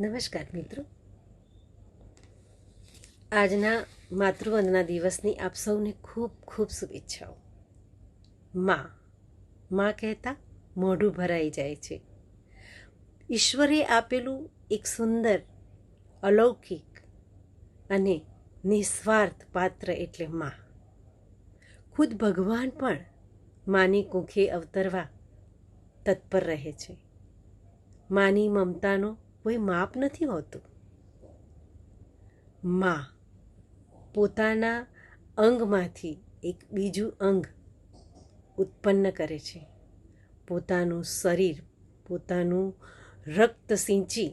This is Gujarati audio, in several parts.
નમસ્કાર મિત્રો. આજના માતૃવંદના દિવસની આપ સૌને ખૂબ ખૂબ શુભેચ્છાઓ. માં માં કહેતા મોઢું ભરાઈ જાય છે. ઈશ્વરે આપેલું એક સુંદર, અલૌકિક અને નિસ્વાર્થ પાત્ર એટલે માં. ખુદ ભગવાન પણ માની કુંખે અવતરવા તત્પર રહે છે. માની મમતાનો કોઈ માપ નથી હોતું. માં પોતાના અંગમાંથી એક બીજું અંગ ઉત્પન્ન કરે છે. પોતાનું શરીર, પોતાનું રક્ત સિંચી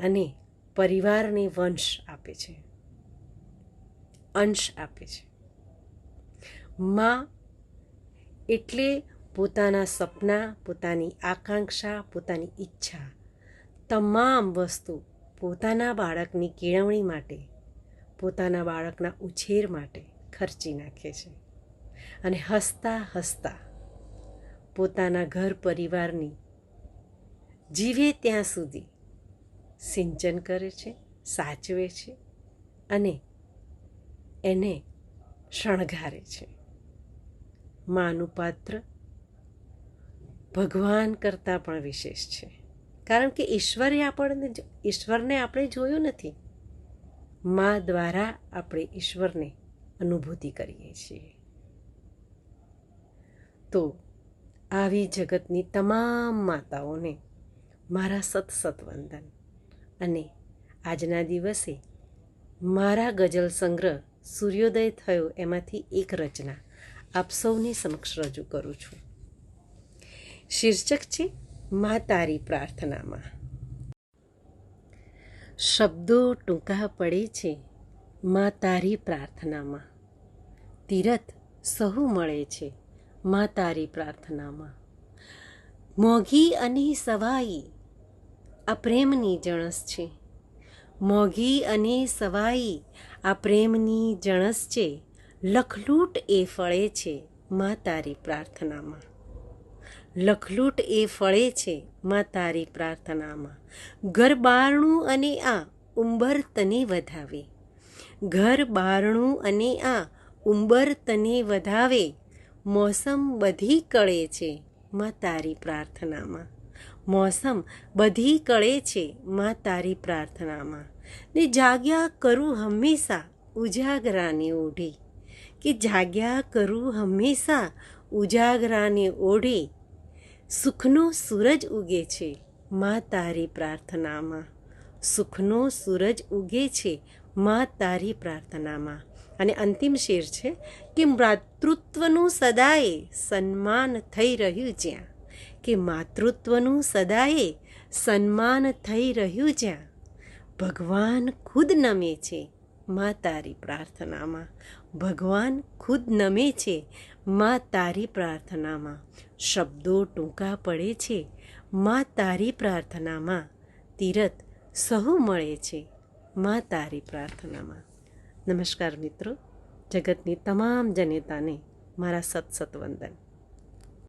અને પરિવારને વંશ આપે છે. અંશ આપે છે. માં એટલે પોતાના સપના, પોતાની આકાંક્ષા, પોતાની ઈચ્છા તમામ વસ્તુ પોતાના બાળકની કેળવણી માટે, પોતાના બાળકના ઉછેર માટે ખર્ચી નાખે છે. અને હસતા હસતા પોતાના ઘર પરિવારની જીવે ત્યાં સુધી સિંચન કરે છે, સાચવે છે અને એને શણગારે છે. માનું પાત્ર ભગવાન કરતાં પણ વિશેષ છે. કારણ કે ઈશ્વરે આપણને ઈશ્વરને આપણે જોયું નથી. મા દ્વારા આપણે ઈશ્વરને અનુભૂતિ કરીએ છીએ. તો આવી જગતની તમામ માતાઓને મારા સત સત વંદન. અને આજના દિવસે મારા ગઝલ સંગ્રહ સૂર્યોદય થયો એમાંથી એક રચના આપ સૌની સમક્ષ રજૂ કરું છું. શીર્ષક છે મા તારી પ્રાર્થનામાં. શબ્દો ટૂંકા પડે છે મા તારી પ્રાર્થનામાં. તીરથ સહુ મળે છે મા તારી પ્રાર્થનામાં. મોઘી અને સવાઈ આ પ્રેમની જણસ છે. મોઘી અને સવાઈ આ પ્રેમની જણસ છે. લખલૂટ એ ફળે છે મા તારી પ્રાર્થનામાં. લખલૂટ એ ફળે છે માં તારી પ્રાર્થનામાં. ઘર બારણું અને આ ઉંબર તને વધાવે. ઘર બારણું અને આ ઉંબર તને વધાવે. મોસમ બધી કળે છે માં તારી પ્રાર્થનામાં. મોસમ બધી કળે છે માં તારી પ્રાર્થનામાં. ને જાગ્યા કરું હંમેશા ઉજાગરાની ઓઢી. કે જાગ્યા કરું હંમેશા ઉજાગરાને ઓઢે. સુખનો સૂરજ ઉગે છે, મા તારી પ્રાર્થનામાં. સુખનો સૂરજ ઉગે છે, મા તારી પ્રાર્થનામાં. અને અંતિમ શેર છે કે માતૃત્વનું સદાએ સન્માન થઈ રહ્યું જ્યાં. કે માતૃત્વનું સદાએ સન્માન થઈ રહ્યું જ્યાં. ભગવાન ખુદ નમે છે મા તારી પ્રાર્થનામાં. ભગવાન ખુદ નમે છે મા તારી પ્રાર્થનામાં. શબ્દો ટૂંકા પડે છે મા તારી પ્રાર્થનામાં. તીરથ સહુ મળે છે મા તારી પ્રાર્થનામાં. નમસ્કાર મિત્રો, જગતની તમામ જનેતાને મારા સત સત વંદન.